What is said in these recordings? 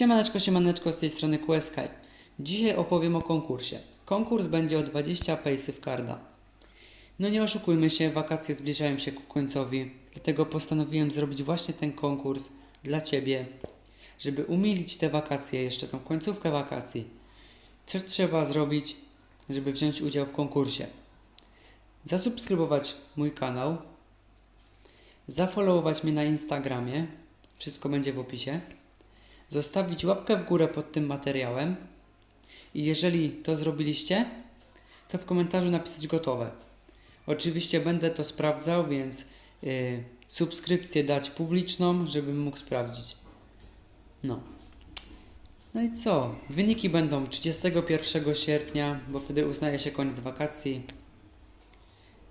Siemaneczko, siemaneczko, z tej strony QSKY. Dzisiaj opowiem o konkursie. Konkurs będzie o 20 pejsy karda. No nie oszukujmy się, wakacje zbliżają się ku końcowi, dlatego postanowiłem zrobić właśnie ten konkurs dla Ciebie, żeby umilić te wakacje, jeszcze tą końcówkę wakacji. Co trzeba zrobić, żeby wziąć udział w konkursie? Zasubskrybować mój kanał, zafollowować mnie na Instagramie, wszystko będzie w opisie zostawić łapkę w górę pod tym materiałem i jeżeli to zrobiliście, to w komentarzu napisać gotowe. Oczywiście będę to sprawdzał, więc yy, subskrypcję dać publiczną, żebym mógł sprawdzić. No. No i co? Wyniki będą 31 sierpnia, bo wtedy uznaje się koniec wakacji.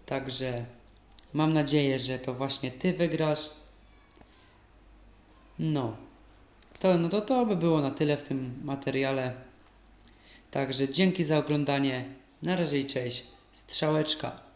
Także mam nadzieję, że to właśnie ty wygrasz. No. To, no to to by było na tyle w tym materiale. Także dzięki za oglądanie. Na razie i cześć. Strzałeczka.